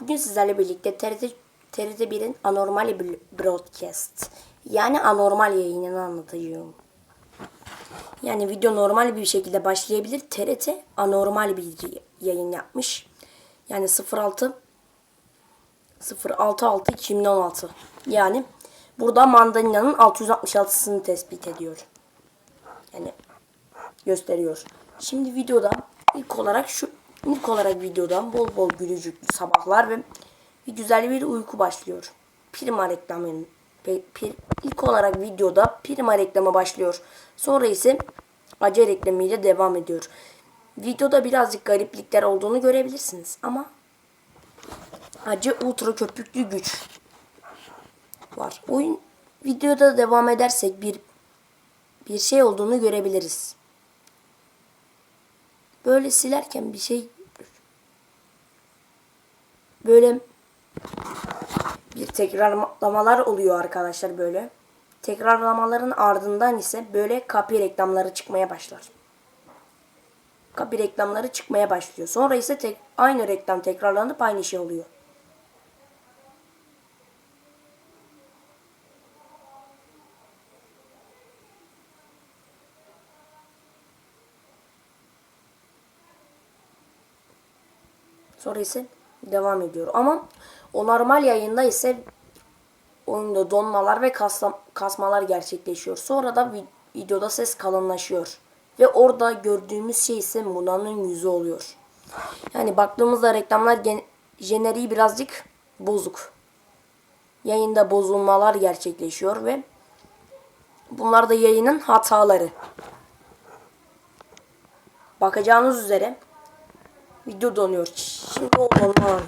Bugün sizlerle birlikte TRT, TRT 1'in anormal bir broadcast yani anormal yayınını anlatacağım. Yani video normal bir şekilde başlayabilir. TRT anormal bir yayın yapmış. Yani 06 066 2016. Yani burada Mandalina'nın 666'sını tespit ediyor. Yani gösteriyor. Şimdi videoda ilk olarak şu ilk olarak videodan bol bol gülücüklü sabahlar ve güzel bir uyku başlıyor. Prima reklamının ilk olarak videoda Prima reklamı başlıyor. Sonra ise acı reklamıyla devam ediyor. Videoda birazcık gariplikler olduğunu görebilirsiniz ama acı ultra köpüklü güç var. Oyun videoda devam edersek bir bir şey olduğunu görebiliriz. Böyle silerken bir şey böyle bir tekrarlamalar oluyor arkadaşlar böyle. Tekrarlamaların ardından ise böyle kapı reklamları çıkmaya başlar. Kapı reklamları çıkmaya başlıyor. Sonra ise tek, aynı reklam tekrarlanıp aynı şey oluyor. Sonra ise devam ediyor. Ama o normal yayında ise oyunda donmalar ve kasla- kasmalar gerçekleşiyor. Sonra da vi- videoda ses kalınlaşıyor. Ve orada gördüğümüz şey ise Muna'nın yüzü oluyor. Yani baktığımızda reklamlar gen- jeneriği birazcık bozuk. Yayında bozulmalar gerçekleşiyor ve bunlar da yayının hataları. Bakacağınız üzere Video donuyor. Şimdi olmalı.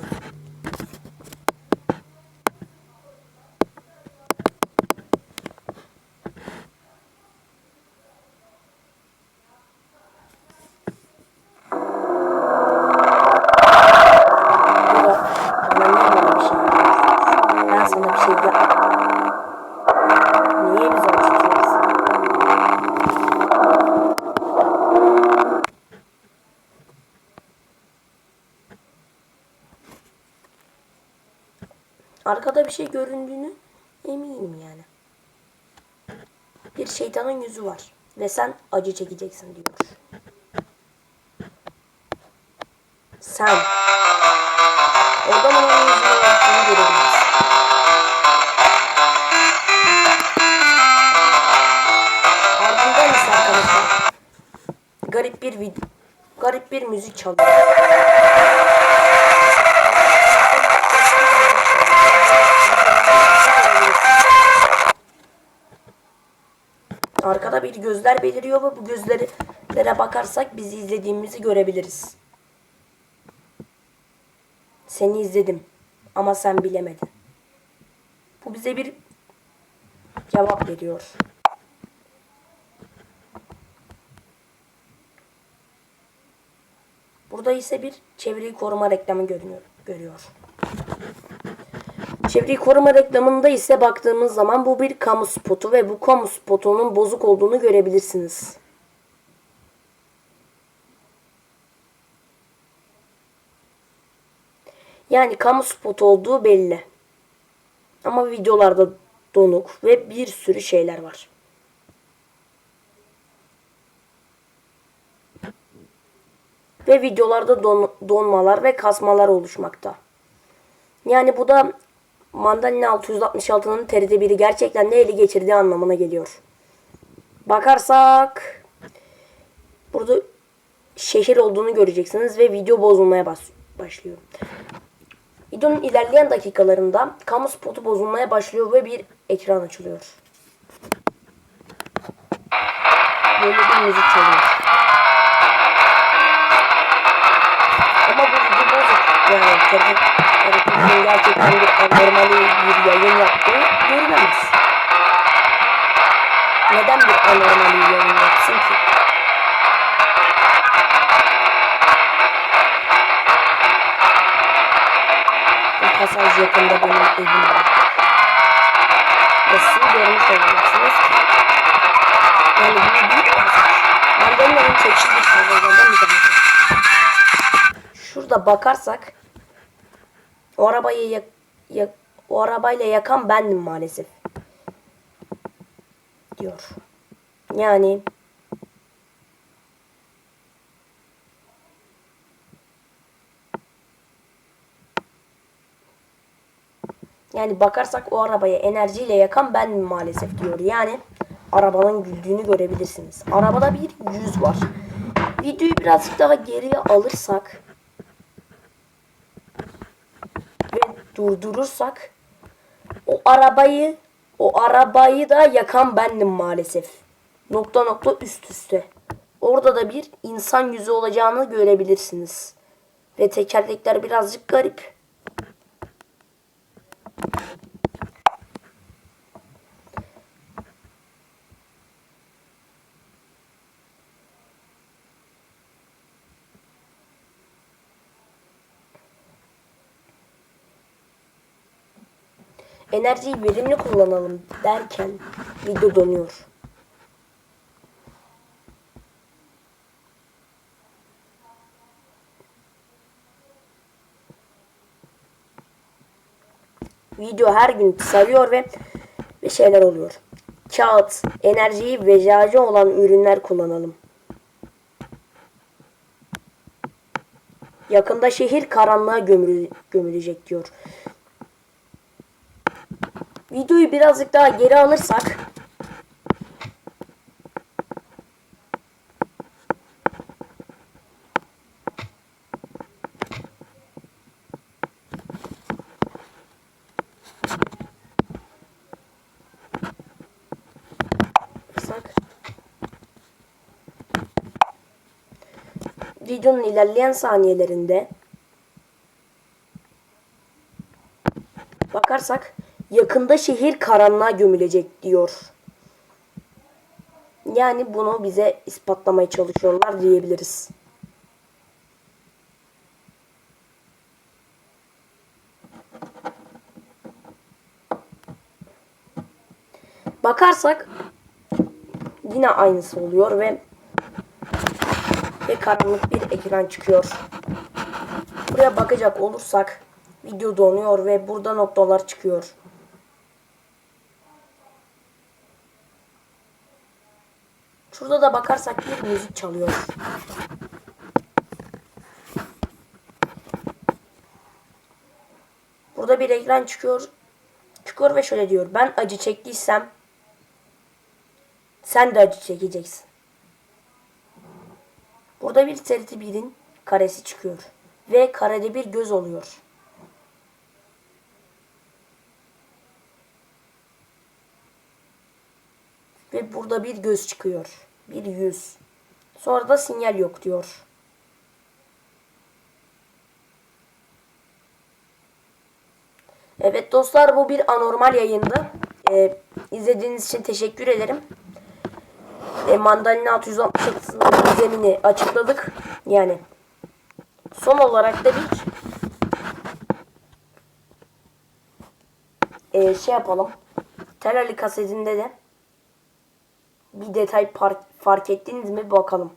Ben sana bir şey yap. Niye bizi açıklıyorsun? Arkada bir şey göründüğünü eminim yani. Bir şeytanın yüzü var. Ve sen acı çekeceksin diyor. Sen. Oradan onun yüzünü yaptığını görebiliriz. Ardından ise arkadaşlar garip bir video, garip bir müzik çalıyor. Bir gözler beliriyor ve bu gözlere bakarsak bizi izlediğimizi görebiliriz. Seni izledim ama sen bilemedin. Bu bize bir cevap veriyor. Burada ise bir çevreyi koruma reklamı görünüyor, görüyor. Çevreyi koruma reklamında ise baktığımız zaman bu bir kamu spotu ve bu kamu spotunun bozuk olduğunu görebilirsiniz. Yani kamu spotu olduğu belli. Ama videolarda donuk ve bir sürü şeyler var. Ve videolarda don- donmalar ve kasmalar oluşmakta. Yani bu da Mandalina 666'nın TRT 1'i gerçekten ne ele geçirdiği anlamına geliyor. Bakarsak burada şehir olduğunu göreceksiniz ve video bozulmaya bas- başlıyor. Videonun ilerleyen dakikalarında kamu spotu bozulmaya başlıyor ve bir ekran açılıyor. Böyle bir müzik çalıyor. Ama bu video bozuk. Yani TRT TRT'nin gerçekten bir anormal bir yayın yaptığı görülemez. Neden bir anormal yayın yapsın ki? Bu pasaj yakında benim evim var. Ve siz görmüş olacaksınız ki yani bu büyük pasaj. Çekildiği pasajlardan bir tanesi. Şurada bakarsak O arabayı yak, yak- o arabayla yakan bendim maalesef. Diyor. Yani Yani bakarsak o arabayı enerjiyle yakan ben maalesef diyor. Yani arabanın güldüğünü görebilirsiniz. Arabada bir yüz var. Videoyu birazcık daha geriye alırsak ve durdurursak o arabayı o arabayı da yakan bendim maalesef. Nokta nokta üst üste. Orada da bir insan yüzü olacağını görebilirsiniz. Ve tekerlekler birazcık garip. Enerjiyi verimli kullanalım derken video donuyor. Video her gün sarıyor ve bir şeyler oluyor. Kağıt, enerjiyi vecacı olan ürünler kullanalım. Yakında şehir karanlığa gömülecek diyor. Videoyu birazcık daha geri alırsak. Videonun ilerleyen saniyelerinde bakarsak yakında şehir karanlığa gömülecek diyor. Yani bunu bize ispatlamaya çalışıyorlar diyebiliriz. Bakarsak yine aynısı oluyor ve ve karanlık bir ekran çıkıyor. Buraya bakacak olursak video donuyor ve burada noktalar çıkıyor. Şurada da bakarsak bir müzik çalıyor. Burada bir ekran çıkıyor. Çıkıyor ve şöyle diyor. Ben acı çektiysem sen de acı çekeceksin. Burada bir TRT 1'in karesi çıkıyor. Ve karede bir göz oluyor. Ve burada bir göz çıkıyor. Bir yüz. Sonra da sinyal yok diyor. Evet dostlar bu bir anormal yayındı. Ee, izlediğiniz için teşekkür ederim. Ee, Mandalina 668'in gizemini açıkladık. Yani son olarak da bir ee, şey yapalım. Terali kasetinde de bir detay par- Fark ettiniz mi bakalım.